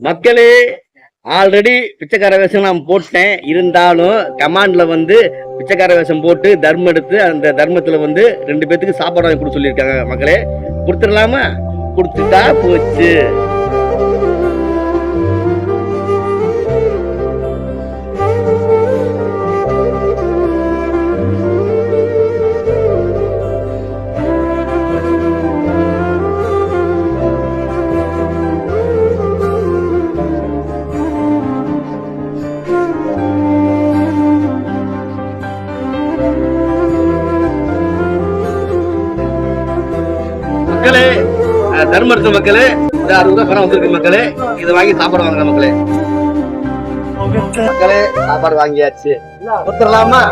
மக்களே ஆல்ரெடி பிச்சைக்கார வேஷம் நான் போட்டேன். இருந்தாலும் கமாண்ட்ல வந்து பிச்சைக்கார வேஷம் போட்டு தர்மம் எடுத்து அந்த தர்மத்துல வந்து ரெண்டு பேத்துக்கு சாப்பாடு வாங்கி கொடுத்து சொல்லியிருக்காங்க மக்களே. கொடுத்துடலாமா? கொடுத்துட்டா போச்சு. மக்களே அஹ், மக்களே இந்த அறுபது ரூபாய் பணம் வந்திருக்கு மக்களே. இதை வாங்கி சாப்பாடு வாங்குற மக்களே. மக்களே சாப்பாடு வாங்கியாச்சு. கொடுத்துடலாமா?